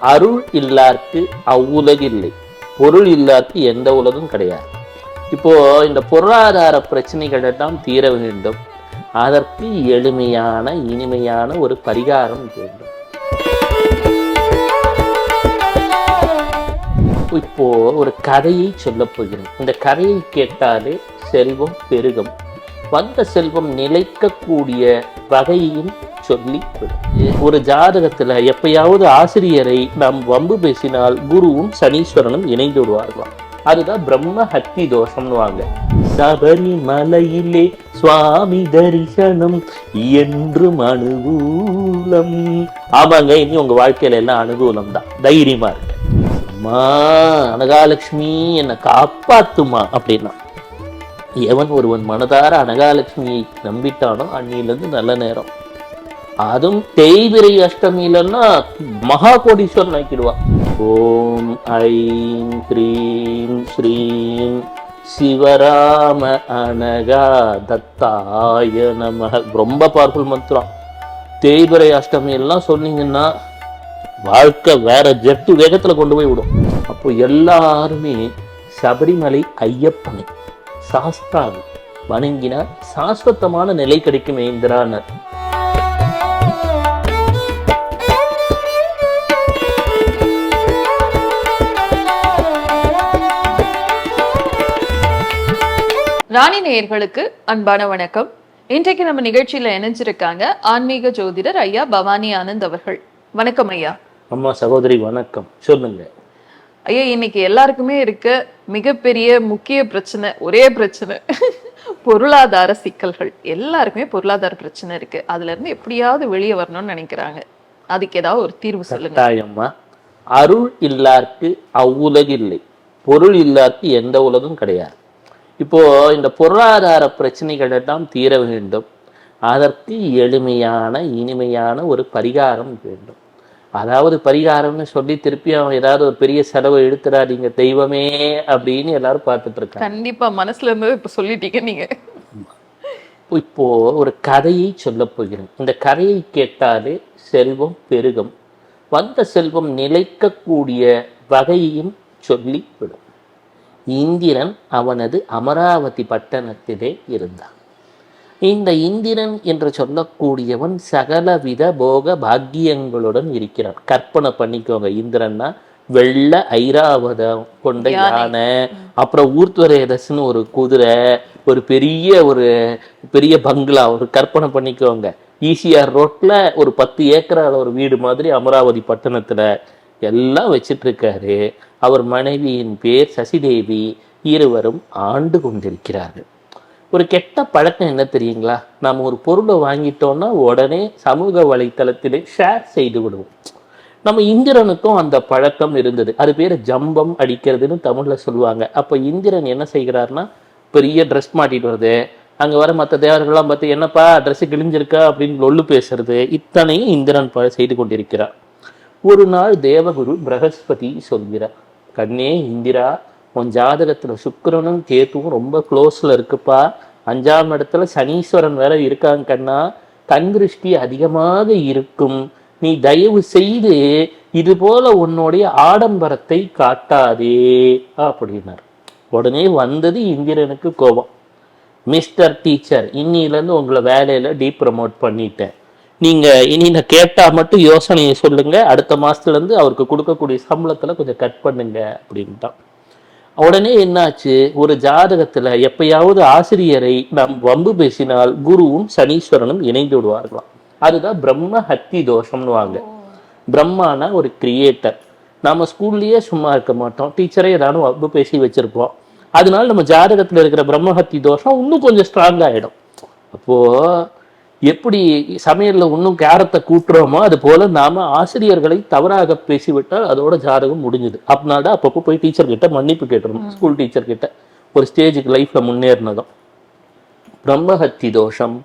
அருள் இல்லார்க்கு அவ்வுலகில்லை பொருள் இல்லார்க்கு எந்த உலகம் கிடையாது. இப்போ இந்த பொருளாதார பிரச்சனைகள் எல்லாம் தீர வேண்டும். அதற்கு எளிமையான இனிமையான ஒரு பரிகாரம் வேண்டும். இப்போ ஒரு கதையை சொல்ல போகிறேன். இந்த கதையை கேட்டாலே செல்வம் பெருகும். வந்த செல்வம் நிலைக்கக்கூடிய வகையையும் சொல்லி ஒரு ஜாதகத்துல எப்பயாவது ஆசிரியரை நாம் வம்பு பேசினால் குருவும் சனீஸ்வரனும் இணைந்து விடுவார்களாம். அதுதான் பிரம்ம ஹத்தி தோஷம்னு வாங்க. சபரிமலையிலே சுவாமி தரிசனம் என்றும் அனுகூலம் ஆமாங்க இனி உங்க வாழ்க்கையில எல்லாம் அனுகூலம் தான் தைரியமா இருக்கு அம்மா அனகாலட்சுமி என்னை காப்பாத்துமா அப்படின்னா. எவன் ஒருவன் மனதார அனகாலட்சுமியை நம்பிட்டானோ அன்னிலிருந்து நல்ல நேரம். அதுவும் தேய்பிரை அஷ்டமியிலன்னா மகா கோடீஸ்வரன் ஆக்கிடுவான். ஓம் ஐம் க்ரீம் ஸ்ரீம் சிவராம அனகா தத்தாய நம ரொம்ப பவர்ஃபுல் மந்திரம். தேய்பிரை அஷ்டமி எல்லாம் சொன்னீங்கன்னா வாழ்க்கை வேற ஜெட்டு வேகத்துல கொண்டு போய் விடும். அப்போ எல்லாருமே சபரிமலை ஐயப்பனை சாஸ்தாவை வணங்கினார். சாஸ்வத்தமான நிலை கிடைக்கும் இந்திரானர் ராணி நேயர்களுக்கு அன்பான வணக்கம். இன்றைக்கு நம்ம நிகழ்ச்சியில இணைஞ்சிருக்காங்க ஆன்மீக ஜோதிடர் ஐயா பவானி ஆனந்த் அவர்கள். வணக்கம் ஐயா. அம்மா சகோதரி வணக்கம். சொல்லுங்க. ஐயோ இன்னைக்கு எல்லாருக்குமே இருக்க மிகப்பெரிய முக்கிய பிரச்சனை ஒரே பிரச்சனை. பொருளாதார சிக்கல்கள். எல்லாருக்குமே பொருளாதார பிரச்சனை இருக்கு. அதுல இருந்து எப்படியாவது வெளியே வரணும்னு நினைக்கிறாங்க. அதுக்கு ஏதாவது ஒரு தீர்வு சொல்லுங்க. அருள் அருள் அவ்வுலகு இல்லை. பொருள் இல்லாருக்கு எந்த உலகம் கிடையாது. இப்போ இந்த பொருளாதார பிரச்சனைகள் எல்லாம் தீர வேண்டும். அதற்கு எளிமையான இனிமையான ஒரு பரிகாரம் வேண்டும். அதாவது பரிகாரம்னு சொல்லி திருப்பி அவன் ஏதாவது ஒரு பெரிய செலவை எடுத்துடாதீங்க தெய்வமே அப்படின்னு எல்லாரும் பார்த்துட்டு இருக்காங்க. கண்டிப்பா மனசுல இருந்து இப்ப சொல்லிட்டீங்க நீங்க. இப்போ ஒரு கதையை சொல்லப் போகிறேன். இந்த கதையை கேட்டாலே செல்வம் பெருகும். வந்த செல்வம் நிலைக்கக்கூடிய வகையையும் சொல்லி விடும் இந்திரன் அவனது அமராவதி பட்டணத்திலே இருந்தான். இந்த இந்திரன் என்று சொல்லக்கூடியவன் சகலவித போக பாக்கியங்களுடன் இருக்கிறான். கற்பனை பண்ணிக்கோங்க. இந்திரன்னா வெள்ள ஐராவதம் கொண்ட யானை. அப்புறம் ஊர்த்வரேதஸ்னு ஒரு குதிரை ஒரு பெரிய ஒரு பெரிய பங்களா ஒரு கற்பனை பண்ணிக்கோங்க. ஈசிஆர் ரோட்ல ஒரு பத்து ஏக்கரால ஒரு வீடு மாதிரி அமராவதி பட்டணத்துல எல்லாம் வச்சிட்டு இருக்காரு அவர் மனைவியின் பேர் சசிதேவி. இருவரும் ஆண்டு கொண்டிருக்கிறார்கள். ஒரு கெட்ட பழக்கம் என்ன தெரியுங்களா? நாம் ஒரு பொருளை வாங்கிட்டோம்னா உடனே சமூக வலைத்தளத்திலே ஷேர் செய்து விடுவோம். நம்ம இந்திரனுக்கும் அந்த பழக்கம் இருந்தது. அது பேர் ஜம்பம் அடிக்கிறதுன்னு தமிழில் சொல்லுவாங்க. அப்போ இந்திரன் என்ன செய்கிறார்னா பெரிய ட்ரெஸ் மாட்டிட்டு வருது. அங்கே வர மற்ற தேவர்கள்லாம் பார்த்து என்னப்பா ட்ரெஸ்ஸு கிழிஞ்சிருக்கா? அப்படின்னு லொல்லு பேசுறது. இத்தனையும் இந்திரன் ப- செய்து கொண்டிருக்கிறார் ஒரு நாள் தேவகுரு பிரகஸ்பதி சொல்கிறார் கண்ணே இந்திரா உன் ஜாதகத்தில் சுக்கரனும் கேத்துவும் ரொம்ப க்ளோஸில் இருக்குப்பா. அஞ்சாம் இடத்துல சனீஸ்வரன் வேற இருக்காங்க கண்ணா. கண் திருஷ்டி அதிகமாக இருக்கும். நீ தயவு செய்து இது போல உன்னுடைய ஆடம்பரத்தை காட்டாதே அப்படின்னார். உடனே வந்தது இந்திரனுக்கு கோபம். மிஸ்டர் டீச்சர் இன்னிலேருந்து உங்களை வேலையில் டீப் ப்ரமோட் பண்ணிட்டேன். நீங்கள் இனி நான் கேட்டால் மட்டும் யோசனையை சொல்லுங்கள் அடுத்த மாதத்துலேருந்து அவருக்கு கொடுக்கக்கூடிய சம்பளத்தில் கொஞ்சம் கட் பண்ணுங்க அப்படின்ட்டான். உடனே என்னாச்சு? ஒரு ஜாதகத்துல எப்பயாவது ஆசிரியரை நாம் வம்பு பேசினால் குருவும் சனீஸ்வரனும் இணைந்து விடுவார்களாம். அதுதான் பிரம்ம ஹத்தி தோஷம்னு வாங்க. பிரம்மானா ஒரு கிரியேட்டர் நம்ம ஸ்கூல்லயே சும்மா இருக்க மாட்டோம். டீச்சரே ஏதாவது வம்பு பேசி வச்சிருப்போம். அதனால நம்ம ஜாதகத்துல இருக்கிற பிரம்மஹத்தி தோஷம் இன்னும் கொஞ்சம் ஸ்ட்ராங் ஆயிடும். அப்போ எப்படி சமையல்ல இன்னும் கேரத்தை கூட்டுறோமோ அது போல நாம ஆசிரியர்களை தவறாக பேசிவிட்டால் அதோட ஜாதகம் முடிஞ்சுது. அப்படின்னால அப்பப்போ போய் டீச்சர் கிட்ட மன்னிப்பு கேட்டுறணும். ஸ்கூல் டீச்சர் கிட்ட. ஒரு ஸ்டேஜுக்கு லைஃப்ல முன்னேறினதும். பிரம்மஹத்தி தோஷம்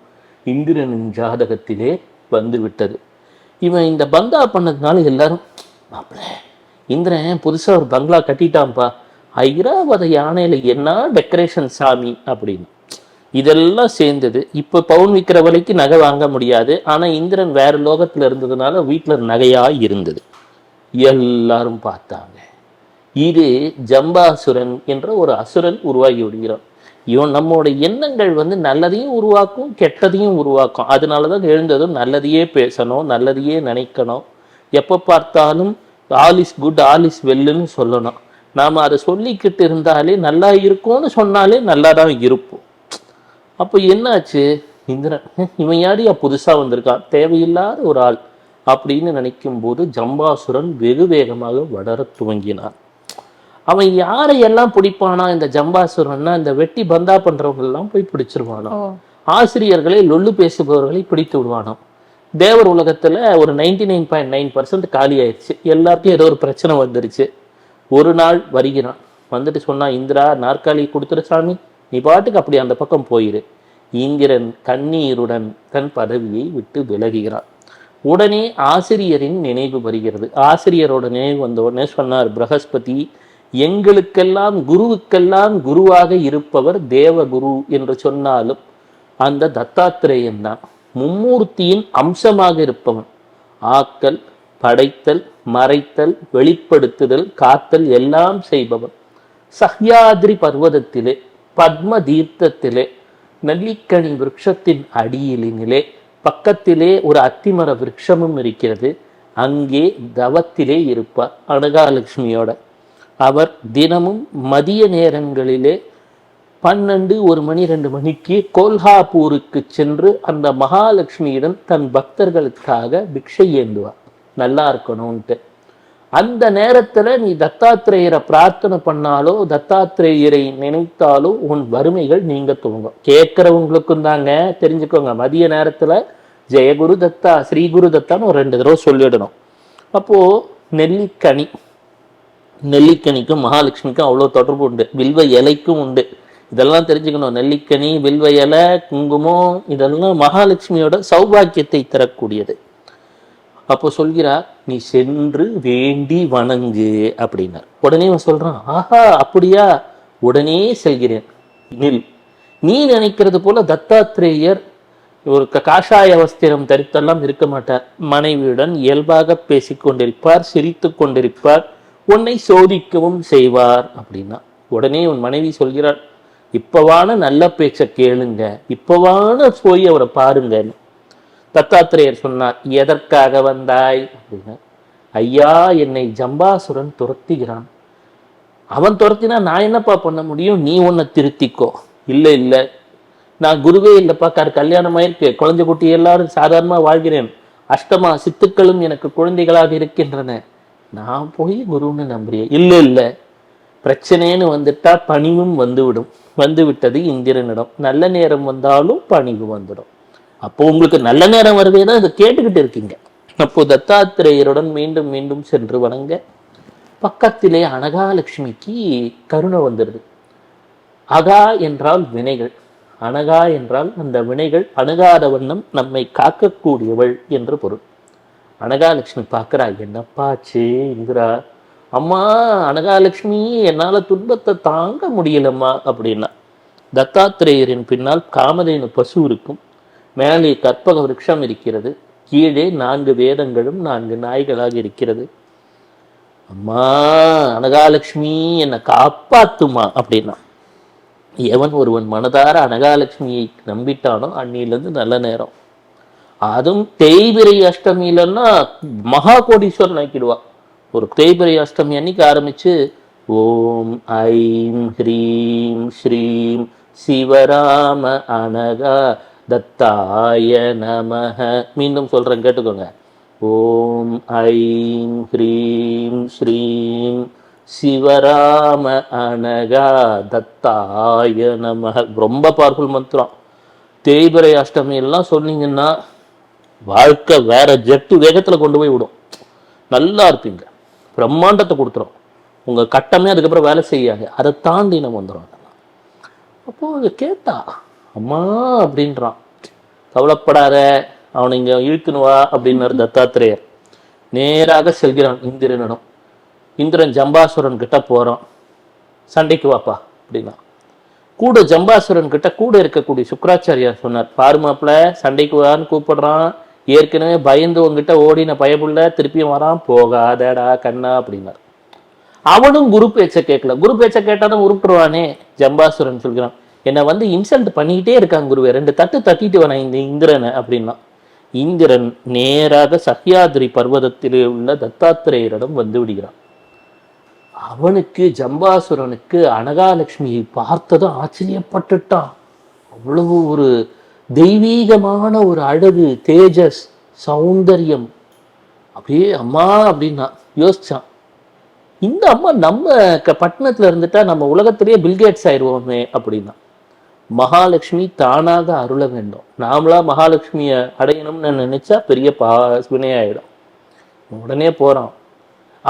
இந்திரனின் ஜாதகத்திலே வந்து விட்டது இவன் இந்த பந்தா பண்ணதுனால எல்லாரும் மாப்பிள்ள இந்திரன் புதுசா ஒரு பங்களா கட்டிட்டான்ப்பா. ஐராவத யானையில என்ன டெக்கரேஷன் சாமி? அப்படின்னு. இதெல்லாம் சேர்ந்தது. இப்போ பவுன் விற்கிற விலைக்கு நகை வாங்க முடியாது. ஆனால் இந்திரன் வேறு லோகத்தில் இருந்ததுனால வீட்டில் நகையாக இருந்தது. எல்லாரும் பார்த்தாங்க. இது ஜம்பாசுரன் என்ற ஒரு அசுரன் உருவாகி விடுகிறான். இவன் நம்மோட எண்ணங்கள் வந்து நல்லதையும் உருவாக்கும் கெட்டதையும் உருவாக்கும். அதனால தான் எழுந்ததும் நல்லதையே பேசணும் நல்லதையே நினைக்கணும். எப்போ பார்த்தாலும் all is good all is வெல்லுன்னு சொல்லணும். நாம் அதை சொல்லிக்கிட்டு இருந்தாலே நல்லா இருக்கும்னு சொன்னாலே நல்லா தான் இருப்போம். அப்போ என்னாச்சு? இந்திரன் "ஹம், இவன் யாரையா புதுசா வந்திருக்கான்? தேவையில்லாத ஒரு ஆள். அப்படின்னு நினைக்கும் போது ஜம்பாசுரன் வெகு வேகமாக வளர துவங்கினான். அவன் யாரையெல்லாம் பிடிப்பானா? இந்த ஜம்பாசுரன்னா இந்த வெட்டி பந்தா பண்றவங்க எல்லாம் போய் பிடிச்சிருவானா? ஆசிரியர்களை லொல்லு பேசுபவர்களை பிடித்து விடுவானாம். தேவர் உலகத்துல ஒரு ninety nine point nine percent காலி ஆயிடுச்சு எல்லாருக்கும் ஏதோ ஒரு பிரச்சனை வந்துருச்சு. ஒரு நாள் வருகிறான். வந்துட்டு சொன்னா இந்திரா நாற்காலி கொடுத்துரு சாமி. நீ பாட்டுக்கு அப்படி அந்த பக்கம் போயிரு. இந்திரன் கண்ணீருடன் தன் பதவியை விட்டு விலகுகிறான். உடனே ஆசிரியரின் நினைவு வருகிறது. ஆசிரியரோட நினைவு வந்த உடனே சொன்னார் பிரகஸ்பதி எங்களுக்கெல்லாம் குருவுக்கெல்லாம் குருவாக இருப்பவர் தேவகுரு என்று சொன்னாலும் அந்த தத்தாத்திரேயன் தான். மும்மூர்த்தியின் அம்சமாக இருப்பவன். ஆக்கல் படைத்தல் மறைத்தல் வெளிப்படுத்துதல் காத்தல் எல்லாம் செய்பவன். சஹ்யாதிரி பர்வதத்திலே பத்ம தீர்த்தத்திலே நெல்லிக்கனி விருட்சத்தின் அடியிலினிலே பக்கத்திலே ஒரு அத்திமர விருட்சமும் இருக்கிறது. அங்கே தவத்திலே இருப்பார் அனகாலட்சுமியோட அவர் தினமும் மதிய நேரங்களிலே பன்னெண்டு ஒரு மணி ரெண்டு மணிக்கு கோல்ஹாப்பூருக்கு சென்று அந்த மகாலட்சுமியிடம் தன் பக்தர்களுக்காக பிக்ஷை ஏந்துவார். நல்லா இருக்கணும்ன்ட்டு. அந்த நேரத்துல நீ தத்தாத்திரேயரை பிரார்த்தனை பண்ணாலோ தத்தாத்திரேயரை நினைத்தாலோ உன் வறுமைகள் நீங்க துவங்கும். கேட்கறவங்களுக்கும் தாங்க தெரிஞ்சுக்கோங்க. மதிய நேரத்துல ஜெயகுரு தத்தா ஸ்ரீகுரு தத்தான்னு ஒரு ரெண்டு தடவை சொல்லிடணும். அப்போ நெல்லிக்கனி நெல்லிக்கனிக்கும் மகாலட்சுமிக்கும் அவ்வளோ தொடர்பு உண்டு. வில்வ இலைக்கும் உண்டு. இதெல்லாம் தெரிஞ்சுக்கணும். நெல்லிக்கனி வில்வ இலை குங்குமம் இதெல்லாம் மகாலட்சுமியோட சௌபாக்கியத்தை தரக்கூடியது. அப்போ சொல்கிறார் நீ சென்று வேண்டி வணங்கு அப்படின்னார். உடனே அவன் சொல்றான் ஆஹா அப்படியா? உடனே செல்கிறேன். நில். நீ நினைக்கிறது போல தத்தாத்திரேயர் ஒரு காஷாய வஸ்திரம் தரித்தெல்லாம் இருக்க மாட்டார். மனைவியுடன் இயல்பாக பேசிக்கொண்டிருப்பார் கொண்டிருப்பார் கொண்டிருப்பார் உன்னை சோதிக்கவும் செய்வார் அப்படின்னா. உடனே உன் மனைவி சொல்கிறாள் இப்பவான நல்ல பேச்சை கேளுங்க இப்பவான போய் அவரை பாருங்கன்னு. தத்தாத்திரேயர் சொன்னார் எதற்காக வந்தாய்? அப்படின்னா ஐயா என்னை ஜம்பாசுரன் துரத்துகிறான். அவன் துரத்தினா நான் என்னப்பா பண்ண முடியும்? நீ உன்னை திருத்திக்கோ. இல்லை இல்லை. நான் குருவே இல்லைப்பா கார் கல்யாணம் ஆயிருக்கு. குழந்தை குட்டி எல்லாரும் சாதாரணமாக வாழ்கிறேன். அஷ்டமா சித்துக்களும் எனக்கு குழந்தைகளாக இருக்கின்றன. நான் போய் குருன்னு நம்புறேன். இல்லை இல்லை. பிரச்சனைன்னு வந்துட்டா பணிவும் வந்துவிடும். வந்துவிட்டது இந்திரனிடம். நல்ல நேரம் வந்தாலும் பணிவு வந்துடும். அப்போ உங்களுக்கு நல்ல நேரம் வருவேனா இதை கேட்டுக்கிட்டு இருக்கீங்க. அப்போ தத்தாத்திரேயருடன் மீண்டும் மீண்டும் சென்று வணங்க. பக்கத்திலே அனகாலட்சுமிக்கு கருணை வந்துடுது. அகா என்றால் வினைகள். அனகா என்றால் அந்த வினைகள் அணுகாத வண்ணம் நம்மை காக்கக்கூடியவள் என்று பொருள். அனகாலட்சுமி பார்க்கறா என்னப்பாச்சு இந்திரா? அம்மா அனகாலட்சுமி என்னால துன்பத்தை தாங்க முடியலம்மா அப்படின்னா. தத்தாத்திரேயரின் பின்னால் காமதேனு பசு இருக்கும். மேலே கற்பக விருட்சம் இருக்கிறது. கீழே நான்கு வேதங்களும் நான்கு நாய்களாக இருக்கிறது. அம்மா அனகாலட்சுமி என்னை காப்பாத்துமா அப்படின்னா. எவன் ஒருவன் மனதார அனகாலட்சுமியை நம்பிட்டானோ அன்னிலிருந்து நல்ல நேரம். அதுவும் தேய்பிரை அஷ்டமியிலன்னா மகா கோடீஸ்வரன் ஆக்கிடுவா ஒரு தேய்பிரை அஷ்டமி அன்னைக்கு ஆரம்பிச்சு ஓம் ஐம் ஹ்ரீம் ஸ்ரீம் சிவராம அனகா தத்தாய நமக மீண்டும் சொல்கிறேன் கேட்டுக்கோங்க. ஓம் ஐம் ஹ்ரீம் ஸ்ரீம் சிவராம அனகா தத்தாய நமக ரொம்ப பவர்ஃபுல் மந்திரம். தேய்பிரை அஷ்டமி எல்லாம் சொன்னீங்கன்னா வாழ்க்கை வேற ஜெட்டு வேகத்தில் கொண்டு போய் விடும். நல்லா இருப்பீங்க. பிரம்மாண்டத்தை கொடுத்துரும். உங்கள் கட்டமே அதுக்கப்புறம் வேலை செய்யாது. அதை தாண்டி நம்ம வந்துடும் அப்போது இங்க கேட்டா அம்மா அப்படின்றான். கவலைப்படாத அவனை இங்கே இழுத்துன்னு வா அப்படின்னாரு தத்தாத்திரேயர். நேராக செல்கிறான் இந்திரனிடம் இந்திரன் ஜம்பாசுரன் கிட்ட போகிறான் சண்டைக்கு வாப்பா அப்படின்னா. கூட ஜம்பாசுரன் கிட்ட கூட இருக்கக்கூடிய சுக்கராச்சாரியா சொன்னார் பாருமாப்பிள சண்டைக்கு வான்னு கூப்பிடுறான். ஏற்கனவே பயந்து உங்ககிட்ட ஓடின பயமுள்ள திருப்பியும் வரான். போகாதடா கண்ணா அப்படின்னார். அவனும் குரு பேச்சை கேட்கல. குரு பேச்சை கேட்டாலும் உருட்டுருவானே ஜம்பாசுரன் சொல்கிறான். என்னை வந்து இன்சல்ட் பண்ணிக்கிட்டே இருக்காங்க குருவே. ரெண்டு தட்டு தட்டிட்டு வரேன் இந்த இந்திரனை அப்படின்னா. இந்திரன் நேராக சஹ்யாதிரி பர்வதத்தில் உள்ள தத்தாத்திரேயரிடம் வந்து விடுகிறான். அவனுக்கு ஜம்பாசுரனுக்கு அனகாலட்சுமியை பார்த்ததும் ஆச்சரியப்பட்டுட்டான். அவ்வளவு ஒரு தெய்வீகமான ஒரு அழகு தேஜஸ் சௌந்தரியம். அப்படியே அம்மா அப்படின்னா யோசிச்சான். இந்த அம்மா நம்ம க- பட்டணத்துல இருந்துட்டா நம்ம உலகத்திலேயே பில்கேட்ஸ் ஆயிடுவோமே அப்படின்னா. மகாலட்சுமி தானாக அருள வேண்டும். நாமளா மகாலட்சுமியை அடையணும்னு நினைச்சா பெரிய பா வினையாயிடும். உடனே போறான்.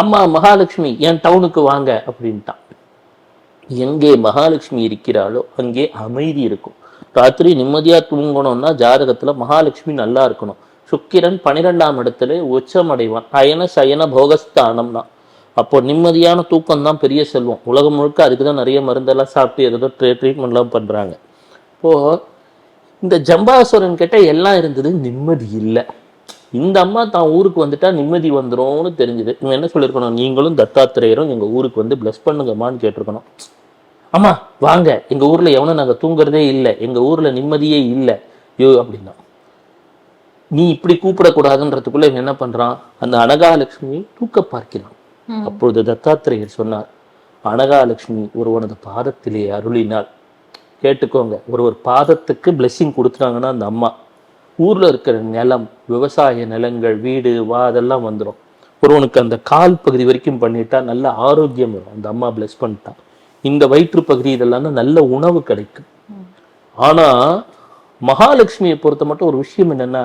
அம்மா மகாலட்சுமி என் டவுனுக்கு வாங்க அப்படின்ட்டான். எங்கே மகாலட்சுமி இருக்கிறாளோ அங்கே அமைதி இருக்கும். ராத்திரி நிம்மதியா தூங்கணும்னா ஜாதகத்துல மகாலட்சுமி நல்லா இருக்கணும். சுக்கிரன் பன்னிரெண்டாம் இடத்துல உச்சம் அடைவான் அயன சயன போகஸ்தானம்னா. அப்போ நிம்மதியான தூக்கம் தான் பெரிய செல்வம். உலகம் முழுக்க அதுக்கு தான் நிறைய மருந்தெல்லாம் சாப்பிட்டு ஏதோ ட்ரீட்மெண்ட்லாம் பண்ணுறாங்க இப்போது இந்த ஜம்பாசுரன் கிட்ட எல்லாம் இருந்தது நிம்மதி இல்லை. இந்த அம்மா தான் ஊருக்கு வந்துட்டா நிம்மதி வந்துரும்னு தெரிஞ்சுது. இவன் என்ன சொல்லியிருக்கணும் நீங்களும் தத்தாத்திரேயரும் எங்கள் ஊருக்கு வந்து பிளஸ் பண்ணுங்கம்மான்னு கேட்டிருக்கணும். அம்மா வாங்க. எங்கள் ஊரில் எவனும் நாங்கள் தூங்குறதே இல்லை. எங்கள் ஊரில் நிம்மதியே இல்லை. ஐயோ அப்படின்னா. நீ இப்படி கூப்பிடக்கூடாதுன்றதுக்குள்ள இவன் என்ன பண்ணுறான் அந்த அனகாலட்சுமியை தூக்க பார்க்கிறான். அப்பொழுது தத்தாத்திரேயர் சொன்னார் அனகாலட்சுமி ஒருவனது பாதத்திலே அருளினாள். கேட்டுக்கோங்க ஒரு ஒரு பாதத்துக்கு blessing கொடுத்துட்டாங்கன்னா அந்த அம்மா ஊர்ல இருக்கிற நிலம் விவசாய நிலங்கள் வீடு வா அதெல்லாம் வந்துடும் ஒருவனுக்கு அந்த கால் பகுதி வரைக்கும் பண்ணிட்டா நல்ல ஆரோக்கியம் வரும். அந்த அம்மா bless பண்ணிட்டான் இந்த வயிற்று பகுதி இதெல்லாம் நல்ல உணவு கிடைக்கும். ஆனா மகாலட்சுமியை பொறுத்த மட்டும் ஒரு விஷயம் என்னன்னா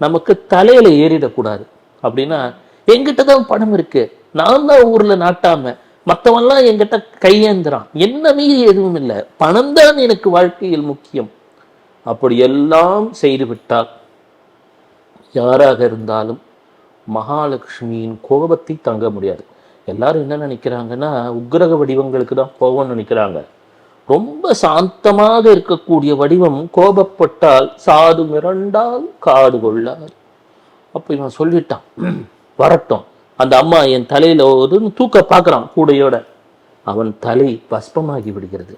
நமக்கு தலையில ஏறிடக்கூடாது. அப்படின்னா என்கிட்ட தான் பணம் இருக்கு. நான் தான் ஊர்ல நாட்டாம மத்தவன்லாம் என்கிட்ட கையேந்துறான். என்ன மீறி எதுவும் இல்லை. பணம் தான் எனக்கு வாழ்க்கையில் முக்கியம். அப்படி எல்லாம் செய்துவிட்டால் யாராக இருந்தாலும் மகாலட்சுமியின் கோபத்தை தங்க முடியாது. எல்லாரும் என்ன நினைக்கிறாங்கன்னா உக்கிரக வடிவங்களுக்கு தான் கோபம்னு நினைக்கிறாங்க. ரொம்ப சாந்தமாக இருக்கக்கூடிய வடிவம் கோபப்பட்டால் சாது மிரண்டால் காடு கொள்ளாது. அப்போ இவன் சொல்லிட்டான் வரட்டும். அந்த அம்மா என் தலையில் ஒரு தூக்க பார்க்குறான் கூடையோட. அவன் தலை பஸ்பமாகி விடுகிறது.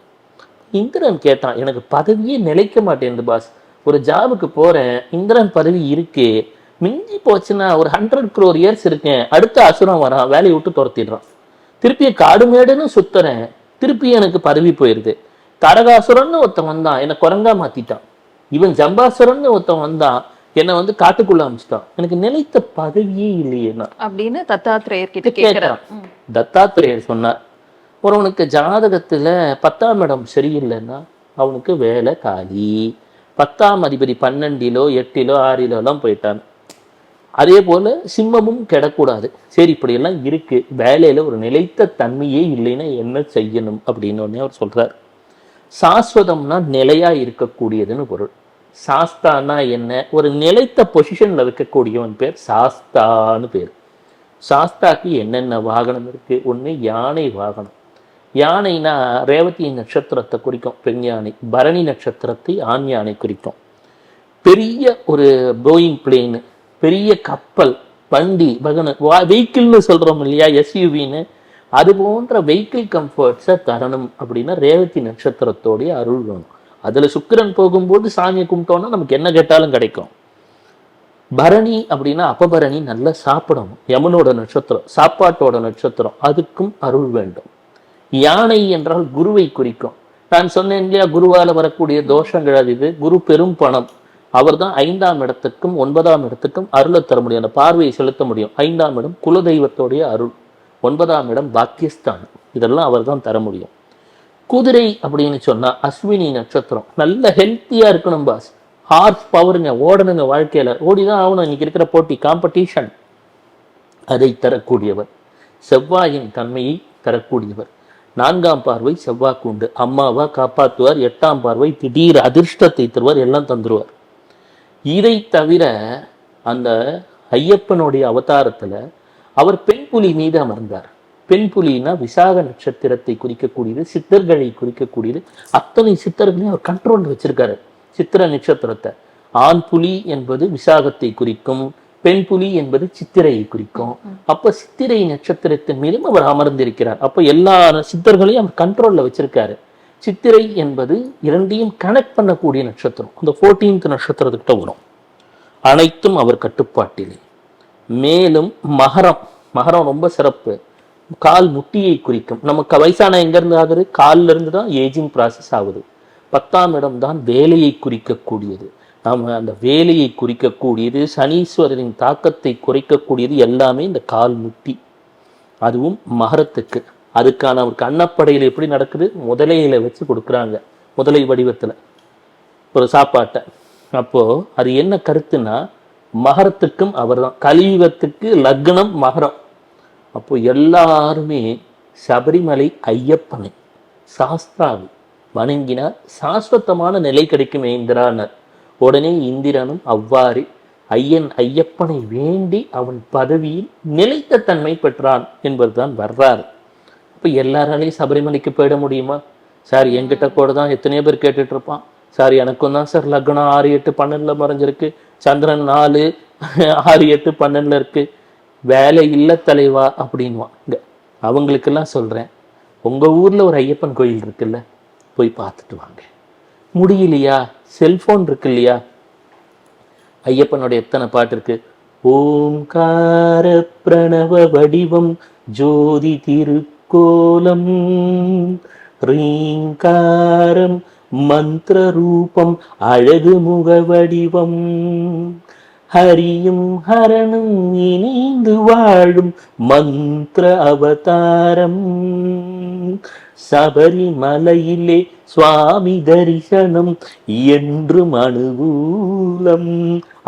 இந்திரன் கேட்டான் எனக்கு பதவியே நிலைக்க மாட்டேங்குது பாஸ். ஒரு ஜாபுக்கு போகிறேன் இந்திரன் பதவி இருக்கு. மிஞ்சி போச்சுன்னா ஒரு ஹண்ட்ரட் க்ரோர் இயர்ஸ் இருக்கேன். அடுத்த அசுரம் வரான் வேலையை விட்டு துரத்திடுறான். திருப்பி காடு மேடுன்னு சுத்துறேன். திருப்பி எனக்கு பதவி போயிடுது தரகாசுரன்னு ஒருத்தன் வந்தான் என்னை குரங்கா மாத்திட்டான். இவன் ஜம்பாசுரன்னு ஒருத்தன் வந்தான். என்னை வந்து காட்டுக்குள்ள அமிச்சிட்டான் எனக்கு நிலைத்த பதவியே இல்லையேன்னா அப்படின்னு தத்தாத்திரேயர் கிட்ட கேட்கிறான். தத்தாத்திரேயர் சொன்னார் ஒருவனுக்கு ஜாதகத்துல பத்தாம் இடம் சரியில்லைன்னா அவனுக்கு வேலை காலி. பத்தாம் அதிபதி பன்னெண்டிலோ எட்டிலோ ஆறிலோ எல்லாம் போயிட்டான். அதே போல சிம்மமும் கெடக்கூடாது. சரி இப்படி எல்லாம் இருக்கு. வேலையில ஒரு நிலைத்த தன்மையே இல்லைன்னா என்ன செய்யணும்? அப்படின்னு உடனே அவர் சொல்றார். சாஸ்வதம்னா நிலையா இருக்கக்கூடியதுன்னு பொருள். சாஸ்தானா என்ன? ஒரு நிலைத்த பொசிஷனில் இருக்கக்கூடியவன் பேர் சாஸ்தான்னு பேர். சாஸ்தாக்கு என்னென்ன வாகனம் இருக்கு? ஒன்று யானை வாகனம். யானைனா ரேவதி நட்சத்திரத்தை குறிக்கும் பெண் யானை பரணி நட்சத்திரத்தை ஆண் யானை குறிக்கும். பெரிய ஒரு போயிங் பிளேனு பெரிய கப்பல் வண்டி வகன வெஹிக்கிள்னு சொல்கிறோம் இல்லையா? எஸ்யூவின்னு அது போன்ற வெஹிக்கிள் கம்ஃபர்ட்ஸை தரணும் அப்படின்னா ரேவதி நட்சத்திரத்தோடைய அருள் வேணும். அதில் சுக்கிரன் போகும்போது சாமியை கும்பிட்டோன்னா நமக்கு என்ன கேட்டாலும் கிடைக்கும். பரணி அப்படின்னா அப்பபரணி நல்லா சாப்பிடணும் யமனோட நட்சத்திரம் சாப்பாட்டோட நட்சத்திரம் அதுக்கும் அருள் வேண்டும். யானை என்றால் குருவை குறிக்கும். நான் சொன்னேன் இல்லையா குருவால் வரக்கூடிய தோஷங்கள் அது இது. குரு பெரும் பணம். அவர் தான் ஐந்தாம் இடத்துக்கும் ஒன்பதாம் இடத்துக்கும் அருளை தர முடியும். அந்த பார்வையை செலுத்த முடியும். ஐந்தாம் இடம் குலதெய்வத்தோடைய அருள். ஒன்பதாம் இடம் பாக்கியஸ்தான் இதெல்லாம் அவர்தான் தர முடியும். குதிரை அப்படின்னு சொன்னா அஸ்வினி நட்சத்திரம். நல்ல ஹெல்த்தியா இருக்கணும் பாஸ் ஹார்ஸ் பவருங்க ஓடணுங்க வாழ்க்கையில. ஓடிதான் ஆகணும். இன்னைக்கு இருக்கிற போட்டி காம்படிஷன் அதை தரக்கூடியவர். செவ்வாயின் தன்மையை தரக்கூடியவர். நான்காம் பார்வை செவ்வாய்க்கு உண்டு அம்மாவா காப்பாற்றுவார். எட்டாம் பார்வை திடீர் அதிர்ஷ்டத்தை தருவார். எல்லாம் தந்துருவார். இதை தவிர அந்த ஐயப்பனுடைய அவதாரத்தில் அவர் பெண் புலி மீது அமர்ந்தார். பெண் புலினா விசாக நட்சத்திரத்தை குறிக்கக்கூடியது சித்தர்களை குறிக்கக்கூடியது. அத்தனை சித்தர்களையும் அவர் கண்ட்ரோல் வச்சிருக்காரு சித்திர நட்சத்திரத்தை. ஆண் புலி என்பது விசாகத்தை குறிக்கும் பெண் புலி என்பது சித்திரையை குறிக்கும். அப்ப சித்திரை நட்சத்திரத்தின் மீதும் அவர் அமர்ந்திருக்கிறார். அப்ப எல்லா சித்தர்களையும் அவர் கண்ட்ரோல்ல வச்சிருக்காரு. சித்திரை என்பது இரண்டையும் கனெக்ட் பண்ணக்கூடிய நட்சத்திரம். அந்த 14th நட்சத்திரத்துக்கிட்ட வரும். அனைத்தும் அவர் கட்டுப்பாட்டிலே. மேலும் மகரம் மகரம் ரொம்ப சிறப்பு. கால் முட்டியை குறிக்கும். நமக்கு வயசான எங்கேருந்து ஆகுது? காலில் இருந்து தான் ஏஜிங் ப்ராசஸ் ஆகுது. பத்தாம் இடம் தான் வேலையை குறிக்கக்கூடியது. நாம் அந்த வேலையை குறிக்கக்கூடியது சனீஸ்வரரின் தாக்கத்தை குறைக்கக்கூடியது எல்லாமே இந்த கால் முட்டி. அதுவும் மகரத்துக்கு. அதுக்கான அவருக்கு அன்னப்படையில் எப்படி நடக்குது? முதலையில வச்சு கொடுக்குறாங்க. முதலை வடிவத்தில். ஒரு சாப்பாட்டை. அப்போது அது என்ன கருத்துன்னா மகரத்துக்கும் அவர் தான் கலியுகத்துக்கு லக்னம் மகரம். அப்போ எல்லாருமே சபரிமலை ஐயப்பனை சாஸ்திராவை வணங்கினார். சாஸ்வத்தமான நிலை கிடைக்கும் இந்திரானர் உடனே இந்திரனும் அவ்வாறு ஐயன் ஐயப்பனை வேண்டி அவன் பதவியில் நிலைத்த தன்மை பெற்றான் என்பதுதான் வர்றாரு இப்போ எல்லாராலையும் சபரிமலைக்கு போயிட முடியுமா? சார் என்கிட்ட கூட தான் எத்தனையோ பேர் கேட்டுட்டு இருப்பான் சார் எனக்கும் தான் சார் லக்னம் ஆறு எட்டு பன்னெண்டில் மறைஞ்சிருக்கு. சந்திரன் நாலு ஆறு எட்டு பன்னெண்டில் இருக்குது வேலை இல்ல தலைவா அப்படின்வான் இங்க அவங்களுக்கெல்லாம் சொல்றேன் உங்க ஊர்ல ஒரு ஐயப்பன் கோயில் இருக்குல்ல போய் பார்த்துட்டு வாங்க. முடியலையா? செல்போன் இருக்கு இல்லையா ஐயப்பனோட எத்தனை பாட்டு இருக்கு? ஓம்கார பிரணவ வடிவம் ஜோதி திருக்கோலம் ரீங்காரம் மந்திர ரூபம் அழகு முக வடிவம். ஹரியும் ஹரனும் இணைந்து வாழும் மந்திர அவதாரம். சபரிமலையிலே சுவாமி தரிசனம் என்றும் அனுகூலம்.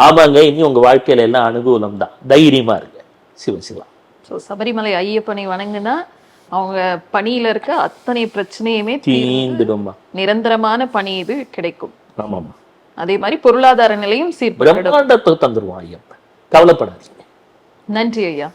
ஆமாங்க இனி உங்க வாழ்க்கையில எல்லாம் அனுகூலம் தான் தைரியமா இருங்க. சிவ சிவா. ஸோ சபரிமலை ஐயப்பனை வணங்குனா அவங்க பணியில இருக்க அத்தனை பிரச்சனையுமே தீர்ந்து தீந்துடும்மா நிரந்தரமான பணி இது கிடைக்கும். ஆமாம்மா. அதே மாதிரி பொருளாதார நிலையும் சீர்படும் தந்துருவான் ஐயப்பன். கவலைப்படாதீங்க. நன்றி ஐயா.